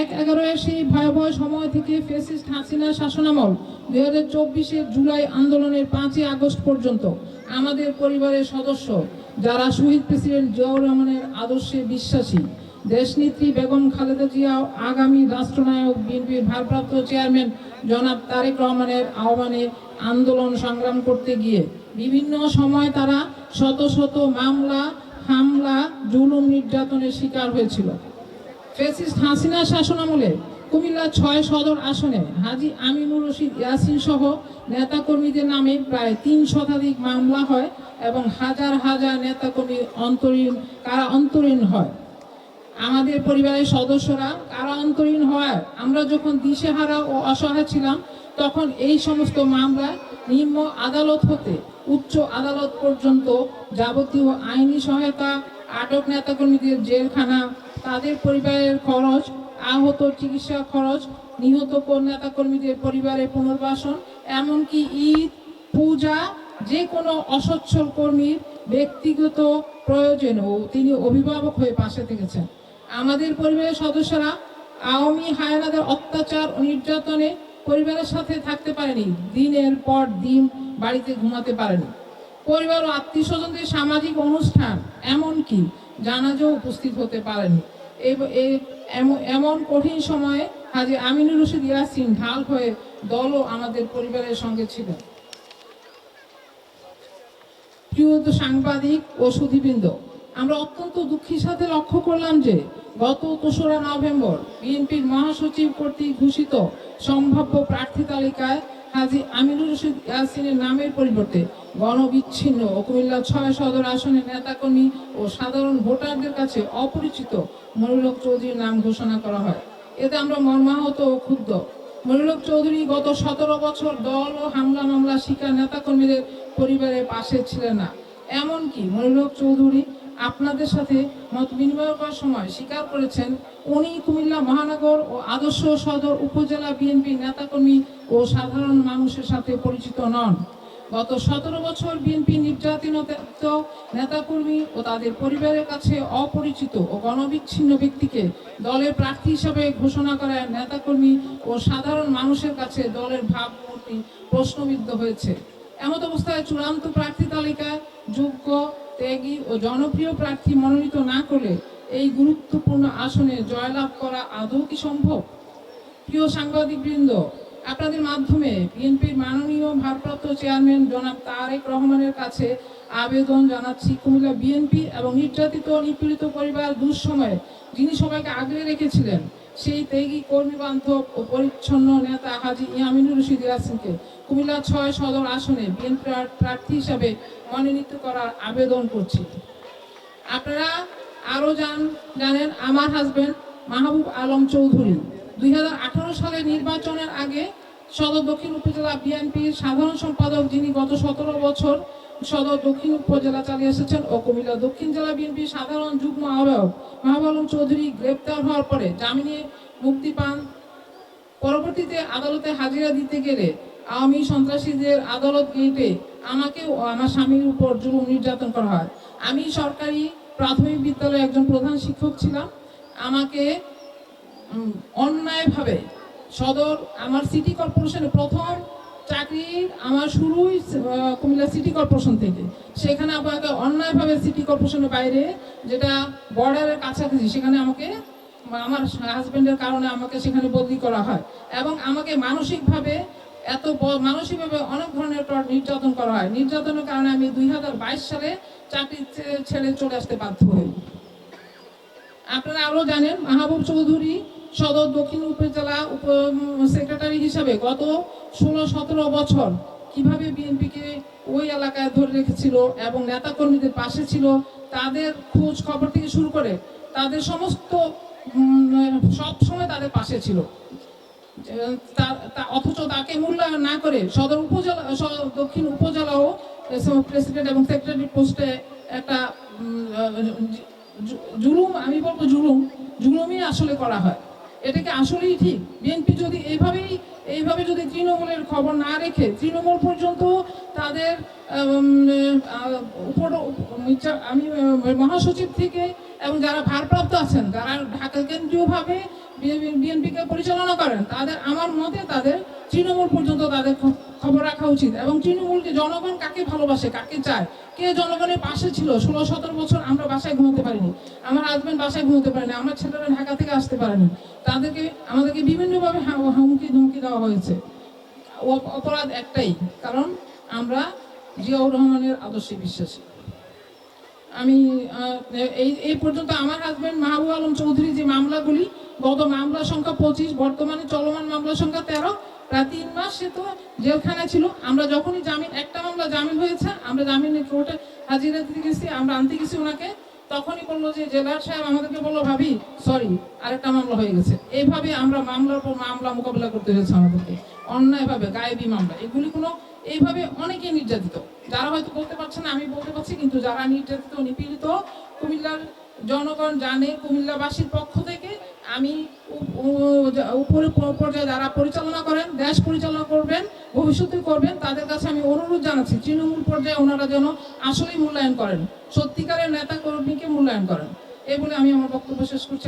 এক এগারো সেই ভয়াবহ সময় থেকে ফেসিস্ট হাসিনা শাসনামল দুই হাজার চব্বিশের জুলাই আন্দোলনের পাঁচই আগস্ট পর্যন্ত আমাদের পরিবারের সদস্য, যারা শহীদ প্রেসিডেন্ট জিয়াউর রহমানের আদর্শে বিশ্বাসী, দেশনেত্রী বেগম খালেদা জিয়া আগামী রাষ্ট্রনায়ক বিএনপির ভারপ্রাপ্ত চেয়ারম্যান জনাব তারেক রহমানের আহ্বানে আন্দোলন সংগ্রাম করতে গিয়ে বিভিন্ন সময় তারা শত শত মামলা, হামলা, জুলুম নির্যাতনের শিকার হয়েছিল। ফেসিস্ট হাসিনা শাসনামলে কুমিল্লা ছয় সদর আসনে হাজি আমিনুর রশিদ ইয়াসিন সহ নেতাকর্মীদের নামে প্রায় তিন শতাধিক মামলা হয় এবং হাজার হাজার নেতাকর্মী অন্তরীণ, কারা অন্তরীণ হয়। আমাদের পরিবারের সদস্যরা কারা অন্তরীণ হওয়ায় আমরা যখন দিশেহারা ও অসহায় ছিলাম, তখন এই সমস্ত মামলায় নিম্ন আদালত হতে উচ্চ আদালত পর্যন্ত যাবতীয় আইনি সহায়তা, আটক নেতাকর্মীদের জেলখানা তাদের পরিবারের খরচ, আহত চিকিৎসা খরচ, নিহত কোন নেতাকর্মীদের পরিবারের পুনর্বাসন, এমনকি ঈদ, পূজা যে কোনো অসচ্ছল কর্মীর ব্যক্তিগত প্রয়োজনেও তিনি অভিভাবক হয়ে পাশে থেকেছেন। আমাদের পরিবারের সদস্যরা আওয়ামী হায়নাদের অত্যাচার ও নির্যাতনে পরিবারের সাথে থাকতে পারেনি, দিনের পর দিন বাড়িতে ঘুমাতে পারেনি। পরিবার ও আত্মীয় স্বজনদের সামাজিক অনুষ্ঠান, এমনকি জানাজেও উপস্থিত হতে পারেনি। এমন কঠিন সময়ে হাজি আমিনুর রশিদ ইয়াসিন ঢাল হয়ে দলও আমাদের পরিবারের সঙ্গে ছিলেন প্রিয় সাংবাদিক ও সুধীবৃন্দ, আমরা অত্যন্ত দুঃখের সাথে লক্ষ্য করলাম যে গত তেসরা নভেম্বর বিএনপির মহাসচিব কর্তৃক ঘোষিত সম্ভাব্য প্রার্থী তালিকায় হাজি আমিনুর রশিদ ইয়াসিনের নামের পরিবর্তে গণবিচ্ছিন্ন ও কুমিল্লা ছয় সদর আসনের নেতাকর্মী ও সাধারণ ভোটারদের কাছে অপরিচিত মনিরক চৌধুরীর নাম ঘোষণা করা হয়। এতে আমরা মর্মাহত ও ক্ষুব্ধ। মনিরক চৌধুরী গত সতেরো বছর দল ও হামলা মামলা শিকার নেতাকর্মীদের পরিবারের পাশে ছিলেন না। এমনকি মনিরক চৌধুরী আপনাদের সাথে মত বিনিময় করার সময় স্বীকার করেছেন উনি কুমিল্লা মহানগর ও আদর্শ সদর উপজেলা বিএনপি নেতাকর্মী ও সাধারণ মানুষের সাথে পরিচিত নন। গত সতেরো বছর বিএনপি নির্যাতিত নেতাকর্মী ও তাদের পরিবারের কাছে অপরিচিত ও গণবিচ্ছিন্ন ব্যক্তিকে দলের প্রার্থী হিসাবে ঘোষণা করা নেতাকর্মী ও সাধারণ মানুষের কাছে দলের ভাবমূর্তি প্রশ্নবিদ্ধ হয়েছে। এমত অবস্থায় চূড়ান্ত প্রার্থী তালিকায় যোগ্য ত্যাগী ও জনপ্রিয় প্রার্থী মনোনীত না করলে এই গুরুত্বপূর্ণ আসনে জয়লাভ করা আদৌ কি সম্ভব? প্রিয় সাংবাদিকবৃন্দ, আপনাদের মাধ্যমে বিএনপির মাননীয় ভারপ্রাপ্ত চেয়ারম্যান জনাব তারেক রহমানের কাছে আবেদন জানাচ্ছি। কুমিল্লা বিএনপি এবং নির্যাতিত নিপীড়িত পরিবার দুঃসময়ে যিনি সবাইকে আগলে রেখেছিলেন সেই ত্যাগী কর্মী বান্ধব ও পরিচ্ছন্ন নেতা হাজি ইয়ামিনুর রশিদ ইয়াসিনকে কুমিল্লা ছয় সদর আসনে বিএনপি প্রার্থী হিসাবে মনোনীত করার আবেদন করছি। আপনারা আরও জান জানেন, আমার হাজব্যান্ড মাহবুব আলম চৌধুরী। দুই হাজার আঠারো সালে নির্বাচনের আগে সদর দক্ষিণ উপজেলা বিএনপির সাধারণ সম্পাদক যিনি গত সতেরো বছর সদর দক্ষিণ উপজেলা চালিয়ে এসেছেন ও কুমিল্লা দক্ষিণ জেলা বিএনপির সাধারণ যুগ্ম আহ্বায়ক মাহবুব চৌধুরী গ্রেপ্তার হওয়ার পরে জামিনে মুক্তি পান। পরবর্তীতে আদালতে হাজিরা দিতে গেলে আওয়ামী সন্ত্রাসীদের আদালত গেটে আমাকে আমার স্বামীর উপর জুলুম নির্যাতন করা হয়। আমি সরকারি প্রাথমিক বিদ্যালয়ে একজন প্রধান শিক্ষক ছিলাম। আমাকে অন্যায়ভাবে সদর আমার সিটি কর্পোরেশনে প্রথম চাকরি আমার শুরুই কুমিল্লা সিটি কর্পোরেশন থেকে। সেখানে আমাকে অন্যায়ভাবে সিটি কর্পোরেশনের বাইরে, যেটা বর্ডারের কাছাকাছি, সেখানে আমাকে, আমার হাজবেন্ডের কারণে আমাকে সেখানে বদলি করা হয়। এবং আমাকে মানসিকভাবে এত মানসিকভাবে অনেক ধরনের নির্যাতন করা হয়। নির্যাতনের কারণে আমি দুই হাজার বাইশ সালে চাকরি ছেড়ে চলে আসতে বাধ্য হই। আপনারা আরও জানেন, মাহবুব চৌধুরী সদর দক্ষিণ উপজেলা উপ সেক্রেটারি হিসাবে গত ষোলো সতেরো বছর কীভাবে বিএনপিকে ওই এলাকায় ধরে রেখেছিল এবং নেতাকর্মীদের পাশে ছিল, তাদের খোঁজ খবর থেকে শুরু করে তাদের সমস্ত সব সময় তাদের পাশে ছিল। অথচ তাকে মূল্যায়ন না করে সদর উপজেলা দক্ষিণ উপজেলাও প্রেসিডেন্ট এবং সেক্রেটারি পোস্টে একটা জুলুম, আমি বলব জুলুম, জুলুমই আসলে করা হয়। এটাকে আসলেই ঠিক। বিএনপি যদি এইভাবেই এইভাবে যদি তৃণমূলের খবর না রেখে, তৃণমূল পর্যন্ত তাদের উপর আমি মহাসচিব থেকে এবং যারা ভারপ্রাপ্ত আছেন, যারা ঢাকা কেন্দ্রীয়ভাবে বিএনপিকে পরিচালনা করেন তাদের আমার মতে তাদের তৃণমূল পর্যন্ত তাদের খবর রাখা উচিত এবং তৃণমূলকে জনগণ কাকে ভালোবাসে, কাকে চায়? কে জনগণের পাশে ছিল? ষোলো, সতেরো বছর আমরা বাসায় ঘুমোতে পারিনি। আমার হাজব্যান্ড বাসায় ঘুমোতে পারেনি, আমার ছেলেরা ঢাকা থেকে আসতে পারেনি। তাদেরকে, আমাদেরকে বিভিন্নভাবে হুমকি ধমকি দেওয়া হয়েছে। অপরাধ একটাই, কারণ আমরা জিয়াউর রহমানের আদর্শে বিশ্বাসী। আমি এই এই পর্যন্ত আমার হাজবেন্ড মাহবুব আলম চৌধুরী যে মামলাগুলি গত মামলা সংখ্যা পঁচিশ, বর্তমানে চলমান মামলা সংখ্যা তেরো। প্রায় তিন মাস সে তো জেলখানায় ছিল। আমরা যখনই জামিন, একটা মামলা জামিন হয়েছে, আমরা জামিন কোর্টে হাজিরা দিতে গেছি, আমরা আনতে গেছি ওনাকে। তখনই বলল যে জেলার সাহেব আমাদেরকে বলল, ভাবি সরি আরেকটা মামলা হয়ে গেছে। এইভাবে আমরা মামলার পর মামলা মোকাবিলা করতে হয়েছে আমাদেরকে। অন্যায়ভাবে, গায়েবী মামলা। এগুলি কোনো, এইভাবে অনেকে নির্যাতিত। যারা হয়তো বলতে পারছে না, আমি বলতে পারছি, কিন্তু যারা নির্যাতিত, নিপীড়িত, কুমিল্লার জনগণ জানে, কুমিল্লাবাসীর পক্ষ থেকে আমি উপ- উপরে পর্যায়ে যারা পরিচালনা করেন, দেশ পরিচালনা করবেন, ভবিষ্যতে করবেন, তাদের কাছে আমি অনুরোধ জানাচ্ছি, তৃণমূল পর্যায়ে ওনারা যেন আসলেই মূল্যায়ন করেন, সত্যিকারের নেতা কর্মীকে মূল্যায়ন করেন। এই বলে আমি আমার বক্তব্য শেষ করছি।